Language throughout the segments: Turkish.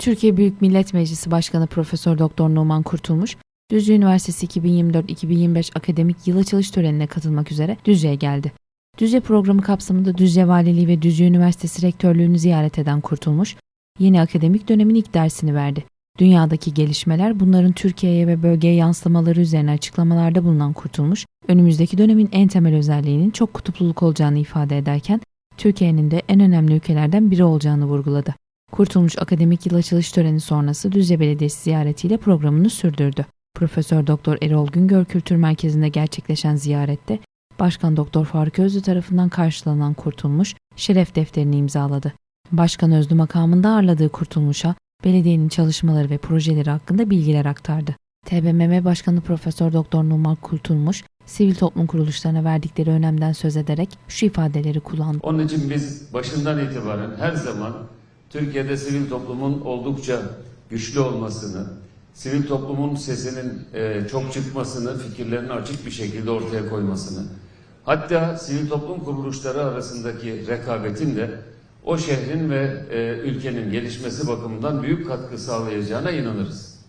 Türkiye Büyük Millet Meclisi Başkanı Profesör Doktor Numan Kurtulmuş, Düzce Üniversitesi 2024-2025 akademik yıl açılış törenine katılmak üzere Düzce'ye geldi. Düzce programı kapsamında Düzce Valiliği ve Düzce Üniversitesi Rektörlüğü'nü ziyaret eden Kurtulmuş, yeni akademik dönemin ilk dersini verdi. Dünyadaki gelişmeler, bunların Türkiye'ye ve bölgeye yansımaları üzerine açıklamalarda bulunan Kurtulmuş, önümüzdeki dönemin en temel özelliğinin çok kutupluluk olacağını ifade ederken, Türkiye'nin de en önemli ülkelerden biri olacağını vurguladı. Kurtulmuş akademik yıl açılış töreni sonrası Düzce Belediyesi ziyaretiyle programını sürdürdü. Profesör Doktor Erol Güngör Kültür Merkezi'nde gerçekleşen ziyarette Başkan Doktor Faruk Özlü tarafından karşılanan Kurtulmuş şeref defterini imzaladı. Başkan Özlü makamında ağırladığı Kurtulmuş'a belediyenin çalışmaları ve projeleri hakkında bilgiler aktardı. TBMM Başkanı Profesör Doktor Numan Kurtulmuş, sivil toplum kuruluşlarına verdikleri önemden söz ederek şu ifadeleri kullandı. Onun için biz başından itibaren her zaman Türkiye'de sivil toplumun oldukça güçlü olmasını, sivil toplumun sesinin e, çok çıkmasını, fikirlerini açık bir şekilde ortaya koymasını, hatta sivil toplum kuruluşları arasındaki rekabetin de o şehrin ve e, ülkenin gelişmesi bakımından büyük katkı sağlayacağına inanırız.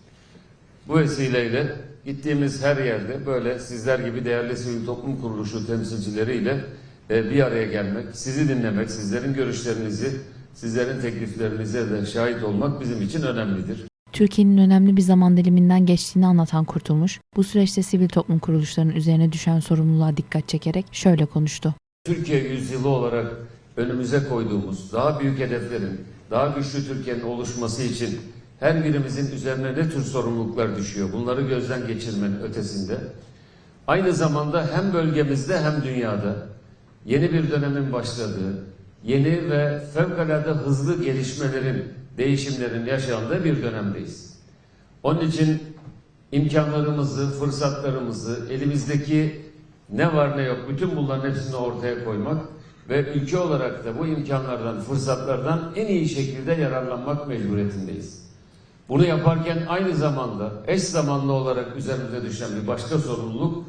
Bu vesileyle gittiğimiz her yerde böyle sizler gibi değerli sivil toplum kuruluşu temsilcileriyle e, bir araya gelmek, sizi dinlemek, sizlerin görüşlerinizi, sizlerin tekliflerinize de şahit olmak bizim için önemlidir. Türkiye'nin önemli bir zaman diliminden geçtiğini anlatan Kurtulmuş, bu süreçte sivil toplum kuruluşlarının üzerine düşen sorumluluğa dikkat çekerek şöyle konuştu. Türkiye yüzyılı olarak önümüze koyduğumuz daha büyük hedeflerin, daha güçlü Türkiye'nin oluşması için her birimizin üzerine ne tür sorumluluklar düşüyor? Bunları gözden geçirmenin ötesinde. Aynı zamanda hem bölgemizde hem dünyada yeni bir dönemin başladığı, yeni ve fevkalade hızlı gelişmelerin, değişimlerin yaşandığı bir dönemdeyiz. Onun için imkanlarımızı, fırsatlarımızı, elimizdeki ne var ne yok bütün bunların hepsini ortaya koymak ve ülke olarak da bu imkanlardan, fırsatlardan en iyi şekilde yararlanmak mecburiyetindeyiz. Bunu yaparken aynı zamanda eş zamanlı olarak üzerimize düşen bir başka sorumluluk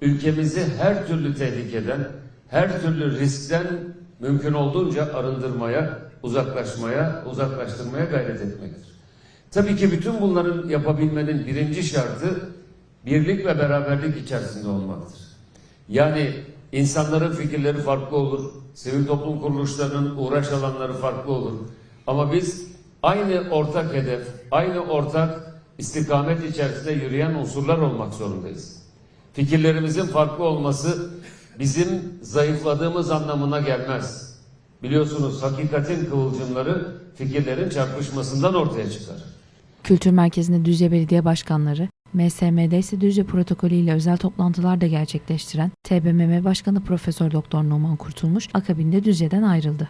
ülkemizi her türlü tehlikeden, her türlü riskten mümkün olduğunca arındırmaya, uzaklaşmaya, uzaklaştırmaya gayret etmektir. Tabii ki bütün bunların yapabilmenin birinci şartı birlik ve beraberlik içerisinde olmaktır. Yani insanların fikirleri farklı olur, sivil toplum kuruluşlarının uğraş alanları farklı olur. Ama biz aynı ortak hedef, aynı ortak istikamet içerisinde yürüyen unsurlar olmak zorundayız. Fikirlerimizin farklı olması bizim zayıfladığımız anlamına gelmez. Biliyorsunuz hakikatin kıvılcımları fikirlerin çarpışmasından ortaya çıkar. Kültür Merkezi'nde Düzce Belediye Başkanları, MSM'de ise Düzce protokolü ile özel toplantılar da gerçekleştiren TBMM Başkanı Profesör Doktor Numan Kurtulmuş akabinde Düzce'den ayrıldı.